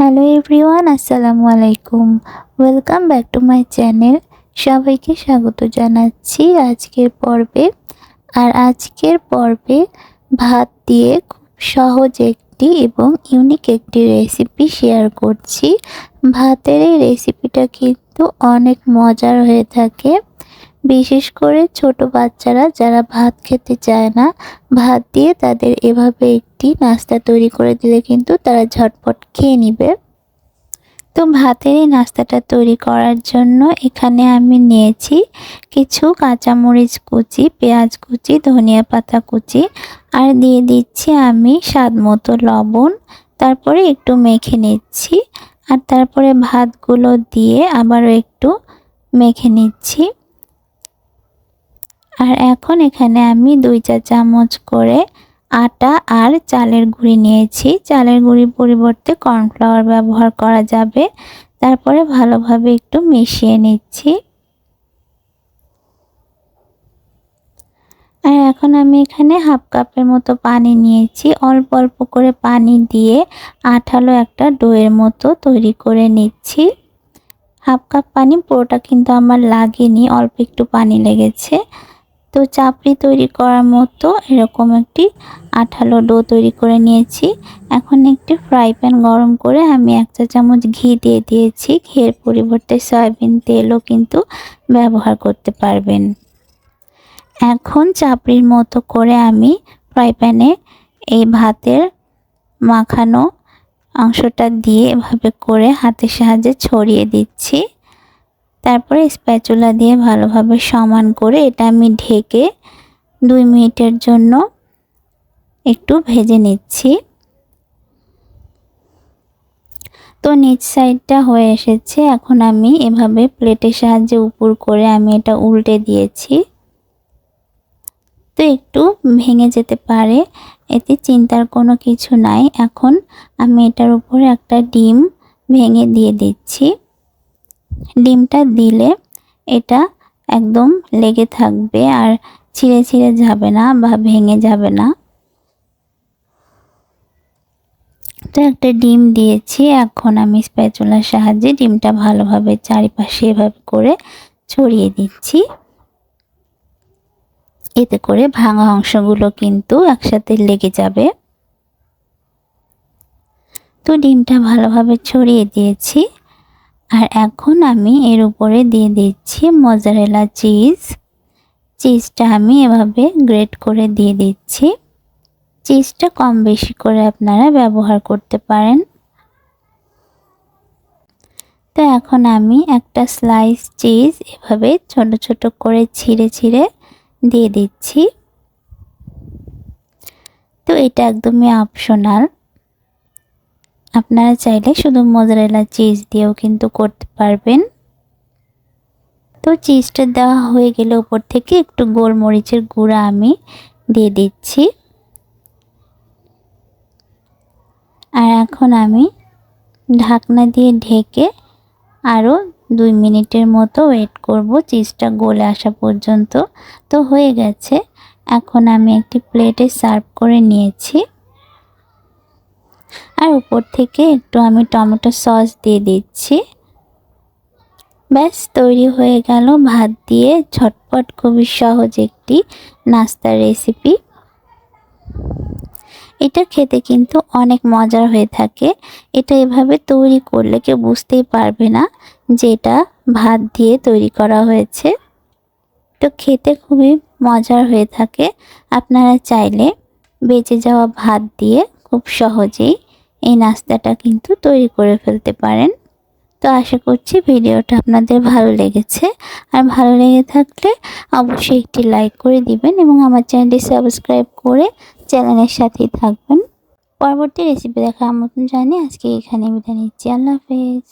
Hello everyone আসসালামু আলাইকুম welcome back to my channel সবাইকে স্বাগত জানাচ্ছি আজকের পর্বে। আর আজকের পর্বে ভাত দিয়ে খুব সহজ একটি এবং ইউনিক একটি রেসিপি শেয়ার করছি। ভাতের এই রেসিপিটা কিন্তু অনেক মজার হয়ে থাকে। বিশেষ করে ছোট বাচ্চারা যারা ভাত খেতে চায় না, ভাত দিয়ে তাদের এভাবে একটি নাস্তা তৈরি করে দিলে কিন্তু তারা ঝটপট খেয়ে নিবে। তো ভাতের এই নাস্তাটা তৈরি করার জন্য এখানে আমি নিয়েছি কিছু কাঁচামরিচ কুচি, পেঁয়াজ কুচি, ধনিয়া পাতা কুচি আর দিয়ে দিচ্ছি আমি স্বাদ মতো লবণ। তারপরে একটু মেখে নিচ্ছি আর তারপরে ভাতগুলো দিয়ে আবারও একটু মেখে নিচ্ছি। আর এখন এখানে আমি দুই চা চামচ করে আটা আর চালের গুঁড়ি নিয়েছি। চালের গুঁড়ির পরিবর্তে কর্নফ্লাওয়ার ব্যবহার করা যাবে। তারপরে ভালোভাবে একটু মিশিয়ে নিচ্ছি। আর এখন আমি এখানে হাফ কাপের মতো পানি নিয়েছি। অল্প অল্প করে পানি দিয়ে আঠালো একটা ডোয়ের মতো তৈরি করে নিচ্ছি। হাফ কাপ পানি, পুরোটা কিন্তু আমার লাগেনি, অল্প একটু পানি লেগেছে। তো চাপড়ি তৈরি করার মতো এরকম একটি আঠালো ডো তৈরি করে নিয়েছি। এখন একটি ফ্রাই প্যান গরম করে আমি এক চা চামচ ঘি দিয়ে দিয়েছি। ঘিয়ের পরিবর্তে সয়াবিন তেলও কিন্তু ব্যবহার করতে পারবেন। এখন চাপড়ির মতো করে আমি ফ্রাই প্যানে এই ভাতের মাখানো অংশটা দিয়ে এভাবে করে হাতের সাহায্যে ছড়িয়ে দিচ্ছি। তারপরে স্প্যাচুলা দিয়ে ভালোভাবে সমান করে এটা আমি ঢেকে দুই মিনিটের জন্য একটু ভেজে নিচ্ছি। তো নিচ সাইডটা হয়ে এসেছে। এখন আমি এভাবে প্লেটের সাহায্যে উপর করে আমি এটা উল্টে দিয়েছি। তো একটু ভেঙে যেতে পারে, এতে চিন্তার কোনো কিছু নাই। এখন আমি এটার উপরে একটা ডিম ভেঙে দিয়ে দিচ্ছি। ডিমটা দিলে এটা একদম লেগে থাকবে আর ছিঁড়ে ছিঁড়ে যাবে না বা ভেঙে যাবে না। তো একটা ডিম দিয়েছি, এখন আমি স্প্যাচুলার সাহায্যে ডিমটা ভালোভাবে চারিপাশে এভাবে করে ছড়িয়ে দিচ্ছি। এতে করে ভাঙা অংশগুলো কিন্তু একসাথে লেগে যাবে। তো ডিমটা ভালোভাবে ছড়িয়ে দিয়েছি। আর এখন আমি এর উপরে দিয়ে দিচ্ছি মজারেলা চিজ চিজটা আমি এভাবে গ্রেট করে দিয়ে দিচ্ছি। চিজটা কম বেশি করে আপনারা ব্যবহার করতে পারেন। তো এখন আমি একটা স্লাইস চিজ এভাবে ছোট ছোট করে ছিঁড়ে ছিঁড়ে দিয়ে দিচ্ছি। তো এটা একদমই অপশনাল আপনারা চাইলে শুধু মোজারেলা চিজ দিয়েও কিন্তু করতে পারবেন। তো চিজটা দেওয়া হয়ে গেলে উপর থেকে একটু গোলমরিচের গুঁড়া আমি দিয়ে দিচ্ছি। আর এখন আমি ঢাকনা দিয়ে ঢেকে আরও দুই মিনিটের মতো ওয়েট করব। চিজটা গলে আসা পর্যন্ত তো হয়ে গেছে। এখন আমি একটি প্লেটে সার্ভ করে নিয়েছি। আর উপর থেকে একটু আমি টমেটো সস দিয়ে দিচ্ছি। ব্যাস, তৈরি হয়ে গেল ভাত দিয়ে ঝটপট খুবই সহজ একটি নাস্তার রেসিপি। এটা খেতে কিন্তু অনেক মজার হয়ে থাকে। এটা এভাবে তৈরি করলে কেউ বুঝতেই পারবে না যে এটা ভাত দিয়ে তৈরি করা হয়েছে। তো খেতে খুবই মজার হয়ে থাকে। আপনারা চাইলে বেঁচে যাওয়া ভাত দিয়ে খুব সহজেই এই নাস্তাটা কিন্তু তৈরি করে ফেলতে পারেন। তো আশা করছি ভিডিওটা আপনাদের ভালো লেগেছে। আর ভালো লেগে থাকলে অবশ্যই একটি লাইক করে দিবেন এবং আমার চ্যানেলটি সাবস্ক্রাইব করে চ্যানেলের সাথেই থাকবেন। পরবর্তী রেসিপি দেখার মতন জানি আজকে এখানে বিদায় নিচ্ছি। আল্লাহ হাফেজ।